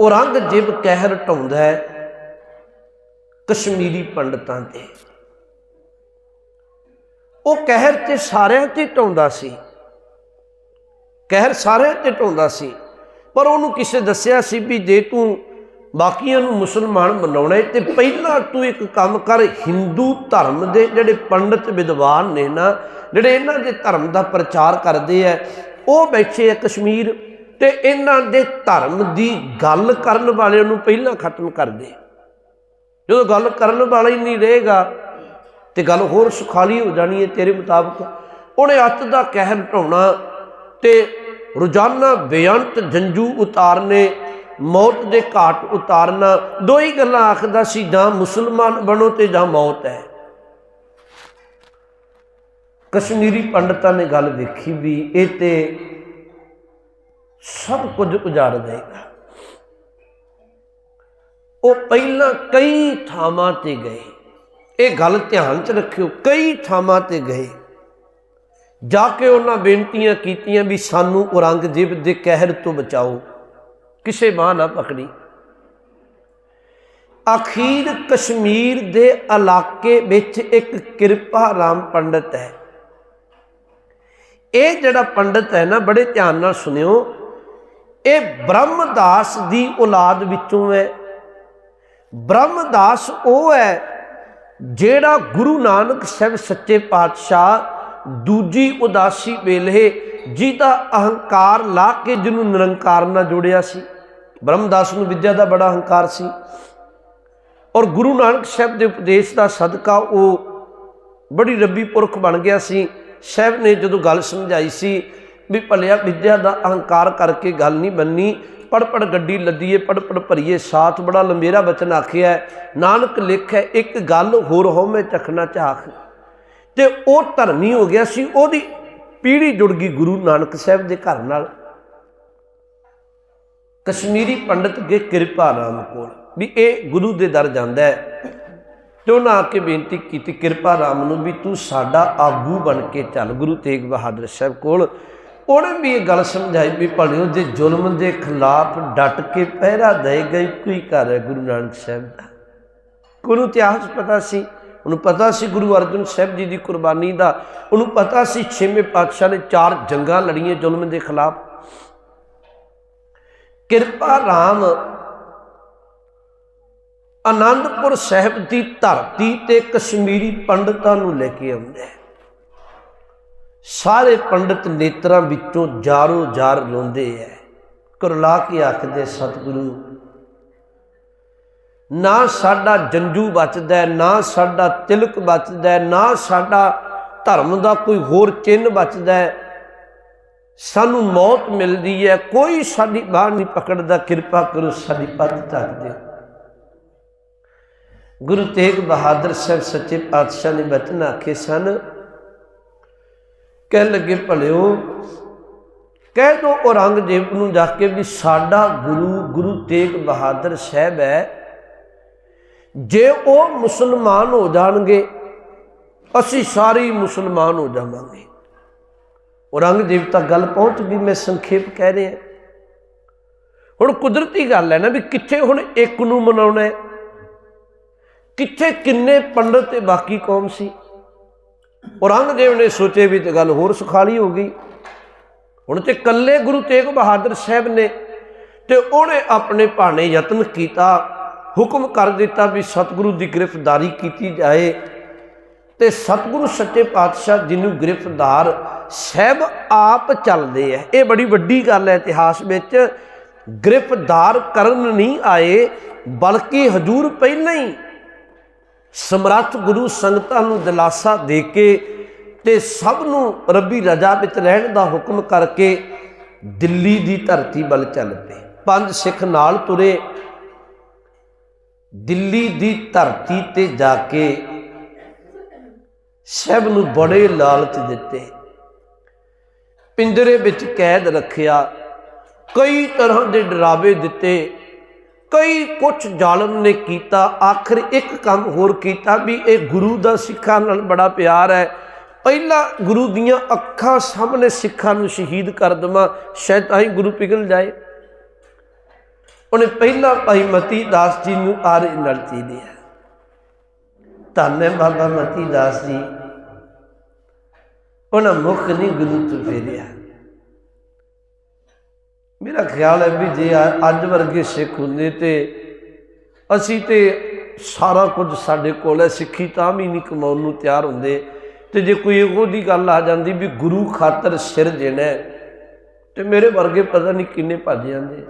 ਔਰੰਗਜ਼ੇਬ ਕਹਿਰ ਢਾਉਂਦਾ ਹੈ ਕਸ਼ਮੀਰੀ ਪੰਡਤਾਂ ਤੇ। ਉਹ ਕਹਿਰ ਤੇ ਸਾਰਿਆਂ ਤੇ ਢਾਉਂਦਾ ਸੀ। ਕਹਿਰ ਸਾਰਿਆਂ ਤੇ ਢਾਉਂਦਾ ਸੀ। ਪਰ ਉਹਨੂੰ ਕਿਸੇ ਦੱਸਿਆ ਸੀ ਵੀ ਜੇ ਤੂੰ ਬਾਕੀਆਂ ਨੂੰ ਮੁਸਲਮਾਨ ਬਣਾਉਣਾ ਹੈ, ਤੇ ਪਹਿਲਾਂ ਤੂੰ ਇੱਕ ਕੰਮ ਕਰ ਹਿੰਦੂ ਧਰਮ ਦੇ ਜਿਹੜੇ ਪੰਡਤ ਵਿਦਵਾਨ ਨੇ ਨਾ, ਜਿਹੜੇ ਇਹਨਾਂ ਦੇ ਧਰਮ ਦਾ ਪ੍ਰਚਾਰ ਕਰਦੇ ਆ, ਉਹ ਬੈਠੇ ਆ ਕਸ਼ਮੀਰ ਤੇ ਇਹਨਾਂ ਦੇ ਧਰਮ ਦੀ ਗੱਲ ਕਰਨ ਵਾਲਿਆਂ ਨੂੰ ਪਹਿਲਾਂ ਖਤਮ ਕਰ ਦੇ। ਜਦੋਂ ਗੱਲ ਕਰਨ ਵਾਲਾ ਹੀ ਨਹੀਂ ਰਹੇਗਾ ਤੇ ਗੱਲ ਹੋਰ ਸੁਖਾਲੀ ਹੋ ਜਾਣੀ ਹੈ ਤੇਰੇ ਮੁਤਾਬਕ। ਉਹਨੇ ਅੱਤ ਦਾ ਕਹਿਰ ਢਾਉਣਾ ਤੇ ਰੋਜ਼ਾਨਾ ਬੇਅੰਤ ਜੰਜੂ ਉਤਾਰਨੇ, ਮੌਤ ਦੇ ਘਾਟ ਉਤਾਰਨਾ, ਦੋ ਹੀ ਗੱਲਾਂ ਆਖਦਾ ਸੀ, ਜਾਂ ਮੁਸਲਮਾਨ ਬਣੋ ਤੇ ਜਾਂ ਮੌਤ ਹੈ। ਕਸ਼ਮੀਰੀ ਪੰਡਤਾਂ ਨੇ ਗੱਲ ਵੇਖੀ ਵੀ ਇਹ ਤੇ ਸਭ ਕੁਝ ਉਜਾੜ ਦੇਗਾ। ਉਹ ਪਹਿਲਾਂ ਕਈ ਥਾਵਾਂ ਤੇ ਗਏ। ਇਹ ਗੱਲ ਧਿਆਨ 'ਚ ਰੱਖਿਓ, ਕਈ ਥਾਵਾਂ ਤੇ ਗਏ। ਜਾ ਕੇ ਉਹਨਾਂ ਬੇਨਤੀਆਂ ਕੀਤੀਆਂ ਵੀ ਸਾਨੂੰ ਔਰੰਗਜ਼ੇਬ ਦੇ ਕਹਿਰ ਤੋਂ ਬਚਾਓ। ਕਿਸੇ ਬਾਹ ਨਾ ਪਕੜੀ। ਅਖੀਰ ਕਸ਼ਮੀਰ ਦੇ ਇਲਾਕੇ ਵਿੱਚ ਇੱਕ ਕਿਰਪਾ ਰਾਮ ਪੰਡਤ ਹੈ। ਇਹ ਜਿਹੜਾ ਪੰਡਤ ਹੈ ਨਾ, ਬੜੇ ਧਿਆਨ ਨਾਲ ਸੁਣਿਓ ਇਹ ਬ੍ਰਹਮਦਾਸ ਦੀ ਔਲਾਦ ਵਿੱਚੋਂ ਹੈ। ਬ੍ਰਹਮਦਾਸ ਉਹ ਹੈ ਜਿਹੜਾ ਗੁਰੂ ਨਾਨਕ ਸਾਹਿਬ ਸੱਚੇ ਪਾਤਸ਼ਾਹ, ਦੂਜੀ ਉਦਾਸੀ ਵੇਲੇ ਜਿਹਦਾ ਅਹੰਕਾਰ ਲਾ ਕੇ ਜਿਹਨੂੰ ਨਿਰੰਕਾਰ ਨਾਲ ਜੋੜਿਆ ਸੀ। ਬ੍ਰਹਮਦਾਸ ਨੂੰ ਵਿਦਿਆ ਦਾ ਬੜਾ ਅਹੰਕਾਰ ਸੀ। ਔਰ ਗੁਰੂ ਨਾਨਕ ਸਾਹਿਬ ਦੇ ਉਪਦੇਸ਼ ਦਾ ਸਦਕਾ ਉਹ ਬੜੀ ਰੱਬੀ ਪੁਰਖ ਬਣ ਗਿਆ ਸੀ। ਸਾਹਿਬ ਨੇ ਜਦੋਂ ਗੱਲ ਸਮਝਾਈ ਸੀ ਵੀ ਭਲਿਆ ਵਿਦਿਆ ਦਾ ਅਹੰਕਾਰ ਕਰਕੇ ਗੱਲ ਨਹੀਂ ਬੰਨੀ। ਪੜ ਪੜ ਗੱਡੀ ਲੱਦੀਏ ਪੜ ਪੜ ਭਰੀਏ, ਸਾਥ ਬੜਾ ਲੰਬੇਰਾ ਬਚਨ ਆਖਿਆ। ਨਾਨਕ ਲਿਖੈ, ਇੱਕ ਗੱਲ ਹੋਰ ਹੋ ਮੈਂ ਚਖਣਾ ਚਾਖ। ਤੇ ਉਹ ਧਰਮੀ ਹੋ ਗਿਆ ਸੀ, ਉਹਦੀ ਪੀੜ੍ਹੀ ਜੁੜ ਗਈ ਗੁਰੂ ਨਾਨਕ ਸਾਹਿਬ ਦੇ ਘਰ ਨਾਲ। ਕਸ਼ਮੀਰੀ ਪੰਡਤ ਦੇ ਕਿਰਪਾ ਰਾਮ ਕੋਲ, ਵੀ ਇਹ ਗੁਰੂ ਦੇ ਦਰ ਜਾਂਦਾ ਹੈ। ਤੇ ਉਹਨਾਂ ਆ ਕੇ ਬੇਨਤੀ ਕੀਤੀ, ਕਿਰਪਾ ਰਾਮ ਨੂੰ ਵੀ ਤੂੰ ਸਾਡਾ ਆਗੂ ਬਣ ਕੇ ਚੱਲ, ਗੁਰੂ ਤੇਗ ਬਹਾਦਰ ਸਾਹਿਬ ਕੋਲ। ਉਹਨੇ ਵੀ ਇਹ ਗੱਲ ਸਮਝਾਈ ਵੀ ਭਲਿਓ ਜੇ ਜ਼ੁਲਮ ਦੇ ਖਿਲਾਫ ਡਟ ਕੇ ਪਹਿਰਾ ਦੇ ਗਈ ਕੋਈ ਕਰ ਹੈ ਗੁਰੂ ਨਾਨਕ ਸਾਹਿਬ ਦਾ। ਉਹਨੂੰ ਇਤਿਹਾਸ ਪਤਾ ਸੀ, ਉਹਨੂੰ ਪਤਾ ਸੀ ਗੁਰੂ ਅਰਜਨ ਸਾਹਿਬ ਜੀ ਦੀ ਕੁਰਬਾਨੀ ਦਾ। ਉਹਨੂੰ ਪਤਾ ਸੀ ਛੇਵੇਂ ਪਾਤਸ਼ਾਹ ਨੇ ਚਾਰ ਜੰਗਾਂ ਲੜੀਆਂ ਜ਼ੁਲਮ ਦੇ ਖਿਲਾਫ। ਕਿਰਪਾ ਰਾਮ ਆਨੰਦਪੁਰ ਸਾਹਿਬ ਦੀ ਧਰਤੀ ਤੇ ਕਸ਼ਮੀਰੀ ਪੰਡਤਾਂ ਨੂੰ ਲੈ ਕੇ ਆਉਂਦਾ ਹੈ। ਸਾਰੇ ਪੰਡਤ ਨੇਤਰਾਂ ਵਿੱਚੋਂ ਜਾਰੋ ਜਾਰ ਲਾਉਂਦੇ ਐ। ਕੁਰਲਾ ਕੇ ਆਖਦੇ, ਸਤਿਗੁਰੂ, ਨਾ ਸਾਡਾ ਜੰਜੂ ਬਚਦਾ ਨਾ ਸਾਡਾ ਤਿਲਕ ਬਚਦਾ ਨਾ ਸਾਡਾ ਧਰਮ ਦਾ ਕੋਈ ਹੋਰ ਚਿੰਨ ਬਚਦਾ ਸਾਨੂੰ ਮੌਤ ਮਿਲਦੀ ਹੈ ਕੋਈ ਸਾਡੀ ਬਾਹ ਨਹੀਂ ਪਕੜਦਾ, ਕਿਰਪਾ ਕਰੋ ਸਾਡੀ ਪੱਤ ਤੱਕ ਦਿਓ। ਗੁਰੂ ਤੇਗ ਬਹਾਦਰ ਸਾਹਿਬ ਸੱਚੇ ਪਾਤਸ਼ਾਹ ਨੇ ਬਚਨ ਆਖੇ ਸਨ ਕਹਿ ਲੱਗੇ, ਭਲਿਓ, ਕਹਿ ਦੋ ਔਰੰਗਜ਼ੇਬ ਨੂੰ ਜਾ ਕੇ ਵੀ ਸਾਡਾ ਗੁਰੂ ਗੁਰੂ ਤੇਗ ਬਹਾਦਰ ਸਾਹਿਬ ਹੈ। ਜੇ ਉਹ ਮੁਸਲਮਾਨ ਹੋ ਜਾਣਗੇ, ਅਸੀਂ ਸਾਰੇ ਹੀ ਮੁਸਲਮਾਨ ਹੋ ਜਾਵਾਂਗੇ। ਔਰੰਗਜ਼ੇਬ ਤੱਕ ਗੱਲ ਪਹੁੰਚ ਗਈ, ਮੈਂ ਸੰਖੇਪ ਕਹਿ ਰਿਹਾ। ਹੁਣ ਕੁਦਰਤੀ ਗੱਲ ਹੈ ਨਾ ਵੀ ਕਿੱਥੇ ਹੁਣ ਇੱਕ ਨੂੰ ਮਨਾਉਣਾ ਹੈ? ਕਿੱਥੇ ਕਿੰਨੇ ਪੰਡਤ ਤੇ ਬਾਕੀ ਕੌਮ ਸੀ? ਔਰੰਗਜ਼ੇਬ ਨੇ ਸੋਚੇ ਵੀ ਤੇ ਗੱਲ ਹੋਰ ਸੁਖਾਲੀ ਹੋ ਗਈ। ਹੁਣ ਤੇ ਕੱਲੇ ਗੁਰੂ ਤੇਗ ਬਹਾਦਰ ਸਾਹਿਬ ਨੇ ਤੇ ਉਹਨੇ ਆਪਣੇ ਭਾਣੇ ਯਤਨ ਕੀਤਾ, ਹੁਕਮ ਕਰ ਦਿੱਤਾ ਵੀ ਸਤਿਗੁਰੂ ਦੀ ਗ੍ਰਿਫਤਾਰੀ ਕੀਤੀ ਜਾਏ ਤੇ ਸਤਿਗੁਰੂ ਸੱਚੇ ਪਾਤਸ਼ਾਹ ਜੀ ਨੂੰ ਗ੍ਰਿਫਤਾਰ ਸਾਹਿਬ ਆਪ ਚੱਲਦੇ ਆ। ਇਹ ਬੜੀ ਵੱਡੀ ਗੱਲ ਹੈ ਇਤਿਹਾਸ ਵਿੱਚ, ਗ੍ਰਿਫਤਾਰ ਕਰਨ ਨਹੀਂ ਆਏ, ਬਲਕਿ ਹਜੂਰ ਪਹਿਲਾਂ ਹੀ ਸਮਰੱਥ ਗੁਰੂ ਸੰਗਤਾਂ ਨੂੰ ਦਿਲਾਸਾ ਦੇ ਕੇ ਤੇ ਸਭ ਨੂੰ ਰੱਬੀ ਰਜਾ ਵਿੱਚ ਰਹਿਣ ਦਾ ਹੁਕਮ ਕਰਕੇ ਦਿੱਲੀ ਦੀ ਧਰਤੀ ਵੱਲ ਚੱਲ ਪਏ। ਪੰਜ ਸਿੱਖ ਨਾਲ ਤੁਰੇ। ਦਿੱਲੀ ਦੀ ਧਰਤੀ ਤੇ ਜਾ ਕੇ ਸਭ ਨੂੰ ਬੜੇ ਲਾਲਚ ਦਿੱਤੇ। ਪਿੰਜਰੇ ਵਿੱਚ ਕੈਦ ਰੱਖਿਆ। ਕਈ ਤਰ੍ਹਾਂ ਦੇ ਡਰਾਵੇ ਦਿੱਤੇ। ਕਈ ਕੁਝ ਜ਼ਾਲਮ ਨੇ ਕੀਤਾ, ਆਖਰ ਇੱਕ ਕੰਮ ਹੋਰ ਕੀਤਾ ਵੀ ਇਹ ਗੁਰੂ ਦਾ ਸਿੱਖਾਂ ਨਾਲ ਬੜਾ ਪਿਆਰ ਹੈ। ਪਹਿਲਾਂ ਗੁਰੂ ਦੀਆਂ ਅੱਖਾਂ ਸਾਹਮਣੇ ਸਿੱਖਾਂ ਨੂੰ ਸ਼ਹੀਦ ਕਰ ਦਵਾਂ, ਸ਼ਾਇਦ ਤਾਂ ਹੀ ਗੁਰੂ ਪਿਘਲ ਜਾਏ। ਉਹਨੇ ਪਹਿਲਾਂ ਭਾਈ ਮਤੀ ਦਾਸ ਜੀ ਨੂੰ ਆਰੇ ਨਲਤੀ ਲਿਆ ਧੰਨ ਬਾਬਾ ਮਤੀ ਦਾਸ ਜੀ। ਉਹਨਾਂ ਮੁਖ ਨਹੀਂ ਗੁਰੂ ਤੋਂ ਫੇਰਿਆ। ਮੇਰਾ ਖਿਆਲ ਹੈ ਵੀ ਜੇ ਅੱਜ ਵਰਗੇ ਸਿੱਖ ਹੁੰਦੇ ਤੇ ਅਸੀਂ ਤੇ ਸਾਰਾ ਕੁਝ ਸਾਡੇ ਕੋਲ ਹੈ ਸਿੱਖੀ ਤਾਂ ਵੀ ਨਹੀਂ ਕਮਾਉਣ ਨੂੰ ਤਿਆਰ ਹੁੰਦੇ। ਤੇ ਜੇ ਕੋਈ ਇਹੋ ਦੀ ਗੱਲ ਆ ਜਾਂਦੀ ਵੀ ਗੁਰੂ ਖਾਤਰ ਸਿਰ ਦੇਣਾ ਹੈ, ਤੇ ਮੇਰੇ ਵਰਗੇ ਪਤਾ ਨਹੀਂ ਕਿੰਨੇ ਭੱਜ ਜਾਂਦੇ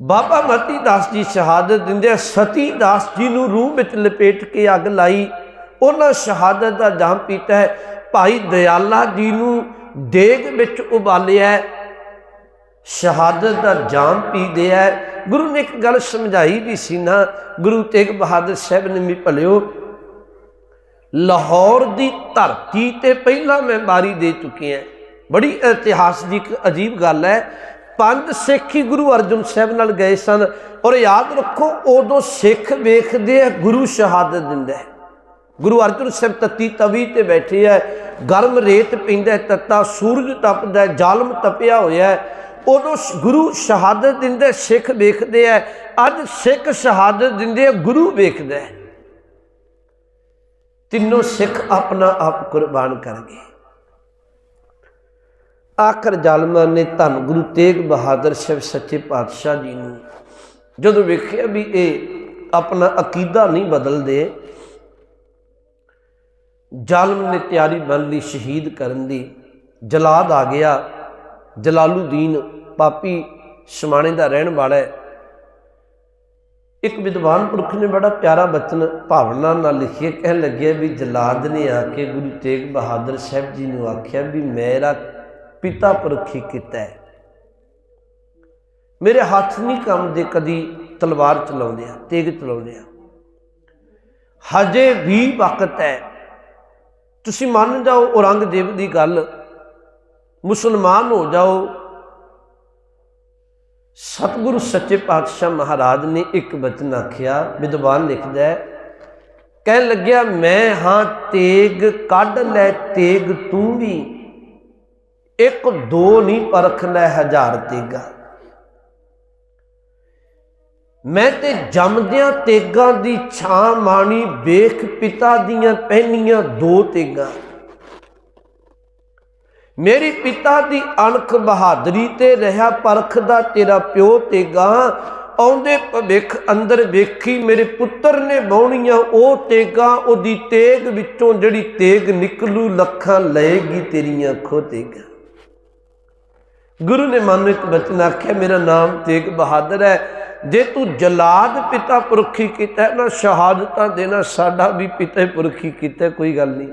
ਬਾਬਾ ਮਤੀ ਦਾਸ ਜੀ ਸ਼ਹਾਦਤ ਦਿੰਦੇ ਸਤੀ ਦਾਸ ਜੀ ਨੂੰ ਰੂਹ ਵਿੱਚ ਲਪੇਟ ਕੇ ਅੱਗ ਲਾਈ। ਉਹਨਾਂ ਸ਼ਹਾਦਤ ਦਾ ਜਾਮ ਪੀਤਾ ਹੈ। ਭਾਈ ਦਿਆਲਾ ਜੀ ਨੂੰ ਦੇਗ ਵਿੱਚ ਉਬਾਲਿਆ ਸ਼ਹਾਦਤ ਦਾ ਜਾਮ ਪੀਦੇ ਹੈ ਗੁਰੂ ਨੇ ਇੱਕ ਗੱਲ ਸਮਝਾਈ ਵੀ ਸੀ ਨਾ, ਗੁਰੂ ਤੇਗ ਬਹਾਦਰ ਸਾਹਿਬ ਨੇ ਵੀ ਭਲਿਓ, ਲਾਹੌਰ ਦੀ ਧਰਤੀ ਤੇ ਪਹਿਲਾਂ ਮੈਂ ਬਾਰੀ ਦੇ ਚੁੱਕਿਆ ਬੜੀ ਇਤਿਹਾਸ ਦੀ ਇੱਕ ਅਜੀਬ ਗੱਲ ਹੈ ਪੰਜ ਸਿੱਖ ਹੀ ਗੁਰੂ ਅਰਜਨ ਸਾਹਿਬ ਨਾਲ ਗਏ ਸਨ ਔਰ ਯਾਦ ਰੱਖੋ, ਉਦੋਂ ਸਿੱਖ ਵੇਖਦੇ ਆ ਗੁਰੂ ਸ਼ਹਾਦਤ ਦਿੰਦਾ ਹੈ ਗੁਰੂ ਅਰਜਨ ਸਾਹਿਬ ਤਤੀ ਤਵੀ ਤੇ ਬੈਠੇ ਹੈ ਗਰਮ ਰੇਤ ਪੈਂਦਾ ਤੱਤਾ ਸੂਰਜ ਤਪਦਾ ਜ਼ਾਲਮ ਤਪਿਆ ਹੋਇਆ ਉਦੋਂ ਗੁਰੂ ਸ਼ਹਾਦਤ ਦਿੰਦੇ, ਸਿੱਖ ਵੇਖਦੇ ਆ ਅੱਜ ਸਿੱਖ ਸ਼ਹਾਦਤ ਦਿੰਦੇ ਆ ਗੁਰੂ ਵੇਖਦਾ ਹੈ ਤਿੰਨੋਂ ਸਿੱਖ ਆਪਣਾ ਆਪ ਕੁਰਬਾਨ ਕਰ ਗਏ ਆਖਰ ਜ਼ਾਲਮਾਂ ਨੇ ਧੰਨ ਗੁਰੂ ਤੇਗ ਬਹਾਦਰ ਸਾਹਿਬ ਸੱਚੇ ਪਾਤਸ਼ਾਹ ਜੀ ਨੂੰ ਜਦੋਂ ਵੇਖਿਆ ਵੀ ਇਹ ਆਪਣਾ ਅਕੀਦਾ ਨਹੀਂ ਬਦਲਦੇ, ਜ਼ਾਲਮ ਨੇ ਤਿਆਰੀ ਬਣ ਲਈ ਸ਼ਹੀਦ ਕਰਨ ਦੀ ਜਲਾਦ ਆ ਗਿਆ। ਜਲਾਲੂਦੀਨ ਪਾਪੀ ਸ਼ਮਾਣੇ ਦਾ ਰਹਿਣ ਵਾਲਾ ਹੈ। ਇੱਕ ਵਿਦਵਾਨ ਪੁਰਖ ਨੇ ਬੜਾ ਪਿਆਰਾ ਬਚਨ ਭਾਵਨਾ ਨਾਲ ਲਿਖਿਆ, ਕਹਿਣ ਲੱਗਿਆ ਵੀ ਜਲਾਦ ਨੇ ਆ ਕੇ ਗੁਰੂ ਤੇਗ ਬਹਾਦਰ ਸਾਹਿਬ ਜੀ ਨੂੰ ਆਖਿਆ ਵੀ ਮੇਰਾ ਪਿਤਾ ਪੁਰਖੀ ਕੀਤਾ ਹੈ। ਮੇਰੇ ਹੱਥ ਨਹੀਂ ਕੰਮ ਦੇ ਕਦੀ ਤਲਵਾਰ ਚਲਾਉਂਦੇ ਆ, ਤੇਗ ਚਲਾਉਂਦੇ ਆ। ਹਜੇ ਵੀ ਵਕਤ ਹੈ। ਤੁਸੀਂ ਮੰਨ ਜਾਓ ਔਰੰਗਜ਼ੇਬ ਦੀ ਗੱਲ ਮੁਸਲਮਾਨ ਹੋ ਜਾਓ। ਸਤਿਗੁਰੂ ਸੱਚੇ ਪਾਤਸ਼ਾਹ ਮਹਾਰਾਜ ਨੇ ਇੱਕ ਬਚਨ ਆਖਿਆ, ਵਿਦਵਾਨ ਲਿਖਦਾ ਹੈ, ਕਹਿਣ ਲੱਗਿਆ, ਮੈਂ ਹਾਂ ਤੇਗ, ਕੱਢ ਲੈ ਤੇਗ ਤੂੰ ਵੀ। ਇੱਕ ਦੋ ਨਹੀਂ ਪਰਖ ਲੈ ਹਜ਼ਾਰ ਤੇਗਾ। ਮੈਂ ਤੇ ਜੰਮਦਿਆਂ ਤੇਗਾਂ ਦੀ ਛਾਂ ਮਾਣੀ, ਵੇਖ ਪਿਤਾ ਦੀਆਂ ਪਹਿਨੀਆਂ ਦੋ ਤੇਗਾਂ। ਮੇਰੀ ਪਿਤਾ ਦੀ ਅਣਖ ਬਹਾਦਰੀ ਤੇ ਰਹਾ ਪਰਖ ਦਾ ਤੇਰਾ ਪਿਓ ਤੇਗਾ ਆਉਂਦੇ ਭਵਿੱਖ ਅੰਦਰ ਵੇਖੀ ਮੇਰੇ ਪੁੱਤਰ ਨੇ ਬਾਉਣੀਆਂ ਉਹ ਤੇਗਾ ਉਹਦੀ ਤੇਗ ਵਿੱਚੋਂ ਜਿਹੜੀ ਤੇਗ ਨਿਕਲੂ, ਲੱਖਾਂ ਲਏਗੀ ਤੇਰੀਆਂ ਅੱਖੋਂ ਗੁਰੂ ਨੇ ਮਨ ਇੱਕ ਬਚਨ ਆਖਿਆ, ਮੇਰਾ ਨਾਮ ਤੇਗ ਬਹਾਦਰ ਹੈ। ਜੇ ਤੂੰ ਜਲਾਦ ਪਿਤਾ ਪੁਰਖੀ ਕੀਤਾ, ਨਾ ਸ਼ਹਾਦਤਾਂ ਦੇਣਾ, ਸਾਡਾ ਵੀ ਪਿਤਾ ਪੁਰਖੀ ਕੀਤਾ, ਕੋਈ ਗੱਲ ਨਹੀਂ।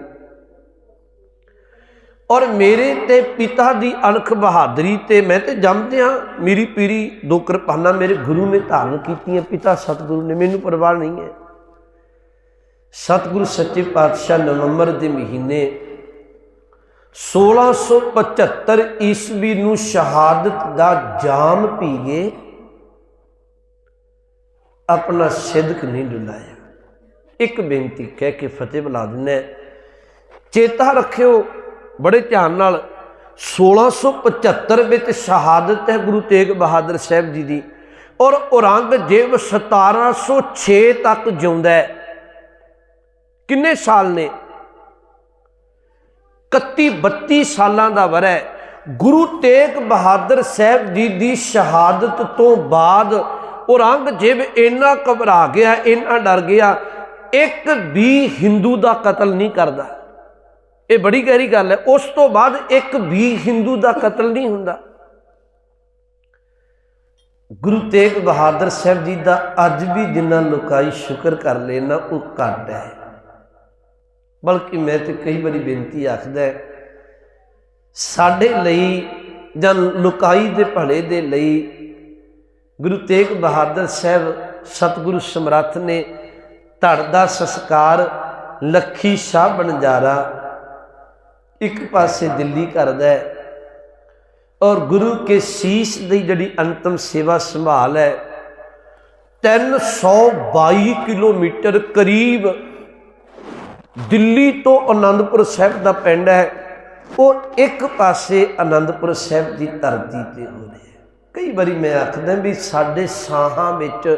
ਔਰ ਮੇਰੇ ਤੇ ਪਿਤਾ ਦੀ ਅਣਖ ਬਹਾਦਰੀ ਤੇ ਮੈਂ ਤੇ ਜੰਮਦਿਆਂ ਮੇਰੀ ਪੀੜੀ ਦੋ ਕਿਰਪਾਨਾਂ ਮੇਰੇ ਗੁਰੂ ਨੇ ਧਾਰਨ ਕੀਤੀਆਂ, ਪਿਤਾ ਸਤਿਗੁਰੂ ਨੇ, ਮੈਨੂੰ ਪਰਵਾਹ ਨਹੀਂ ਹੈ। ਸਤਿਗੁਰੂ ਸੱਚੇ ਪਾਤਸ਼ਾਹ ਨਵੰਬਰ ਦੇ ਮਹੀਨੇ 1675 ਈਸਵੀ ਨੂੰ ਸ਼ਹਾਦਤ ਦਾ ਜਾਮ ਪੀ ਗਏ ਆਪਣਾ ਸਿਦਕ ਨਹੀਂ ਡੁਲਾਇਆ ਇੱਕ ਬੇਨਤੀ ਕਹਿ ਕੇ ਫਤਿਹ ਬੁਲਾ ਦਿੰਨੇ ਚੇਤਾ ਰੱਖਿਓ ਬੜੇ ਧਿਆਨ ਨਾਲ 1675 ਵਿੱਚ ਸ਼ਹਾਦਤ ਹੈ ਗੁਰੂ ਤੇਗ ਬਹਾਦਰ ਸਾਹਿਬ ਜੀ ਦੀ। ਔਰ ਔਰੰਗਜ਼ੇਬ 1706 ਤੱਕ ਜਿਉਂਦਾ ਹੈ। ਕਿੰਨੇ ਸਾਲ ਨੇ? 31 32 ਸਾਲਾਂ ਦਾ ਵਰਾ ਹੈ ਗੁਰੂ ਤੇਗ ਬਹਾਦਰ ਸਾਹਿਬ ਜੀ ਦੀ ਸ਼ਹਾਦਤ ਤੋਂ ਬਾਅਦ ਔਰੰਗਜ਼ੇਬ ਇੰਨਾ ਘਬਰਾ ਗਿਆ, ਇੰਨਾ ਡਰ ਗਿਆ, ਇੱਕ ਵੀ ਹਿੰਦੂ ਦਾ ਕਤਲ ਨਹੀਂ ਕਰਦਾ। ਇਹ ਬੜੀ ਗਹਿਰੀ ਗੱਲ ਹੈ। ਉਸ ਤੋਂ ਬਾਅਦ ਇੱਕ ਵੀ ਹਿੰਦੂ ਦਾ ਕਤਲ ਨਹੀਂ ਹੁੰਦਾ। ਗੁਰੂ ਤੇਗ ਬਹਾਦਰ ਸਾਹਿਬ ਜੀ ਦਾ ਅੱਜ ਵੀ ਜਿੰਨਾ ਲੋਕਾਈ ਸ਼ੁਕਰ ਕਰ ਲੈਣਾ ਉਹ ਘੱਟ ਹੈ। ਬਲਕਿ ਮੈਂ ਤੇ ਕਈ ਵਾਰੀ ਬੇਨਤੀ ਆਖਦਾ ਸਾਡੇ ਲਈ ਜਾਂ ਲੋਕਾਈ ਦੇ ਭਲੇ ਦੇ ਲਈ ਗੁਰੂ ਤੇਗ ਬਹਾਦਰ ਸਾਹਿਬ ਸਤਿਗੁਰੂ ਸਮਰੱਥ ਨੇ ਧੜ ਦਾ ਸੰਸਕਾਰ, ਲੱਖੀ ਸ਼ਾਹ ਬਣਜਾਰਾ ਇੱਕ ਪਾਸੇ ਦਿੱਲੀ ਕਰਦਾ ਹੈ ਔਰ ਗੁਰੂ ਕੇ ਸੀਸ ਦੀ ਜਿਹੜੀ ਅੰਤਮ ਸੇਵਾ ਸੰਭਾਲ ਹੈ 322 ਕਿਲੋਮੀਟਰ ਕਰੀਬ ਦਿੱਲੀ ਤੋਂ ਆਨੰਦਪੁਰ ਸਾਹਿਬ ਦਾ ਪਿੰਡ ਹੈ। ਉਹ ਇੱਕ ਪਾਸੇ ਆਨੰਦਪੁਰ ਸਾਹਿਬ ਦੀ ਧਰਤੀ ਤੇ ਹੋ ਰਿਹਾ ਹੈ। ਕਈ ਵਾਰੀ ਮੈਂ ਆਖਦਾ ਵੀ ਸਾਡੇ ਸਾਹਾਂ ਵਿੱਚ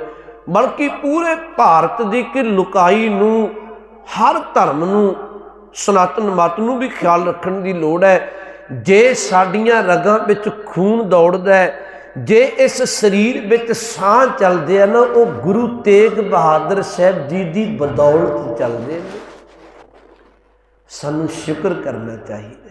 ਬਲਕਿ ਪੂਰੇ ਭਾਰਤ ਦੀ ਕਿ ਲੁਕਾਈ ਨੂੰ, ਹਰ ਧਰਮ ਨੂੰ ਸਨਾਤਨ ਮਤ ਨੂੰ ਵੀ ਖਿਆਲ ਰੱਖਣ ਦੀ ਲੋੜ ਹੈ। ਜੇ ਸਾਡੀਆਂ ਰਗਾਂ ਵਿੱਚ ਖੂਨ ਦੌੜਦਾ ਹੈ, ਜੇ ਇਸ ਸਰੀਰ ਵਿੱਚ ਸਾਹ ਚੱਲਦੇ ਆ ਨਾ, ਉਹ ਗੁਰੂ ਤੇਗ ਬਹਾਦਰ ਸਾਹਿਬ ਜੀ ਦੀ ਬਦੌਲਤ ਚੱਲਦੇ ਨੇ। ਸਾਨੂੰ ਸ਼ੁਕਰ ਕਰਨਾ ਚਾਹੀਦਾ।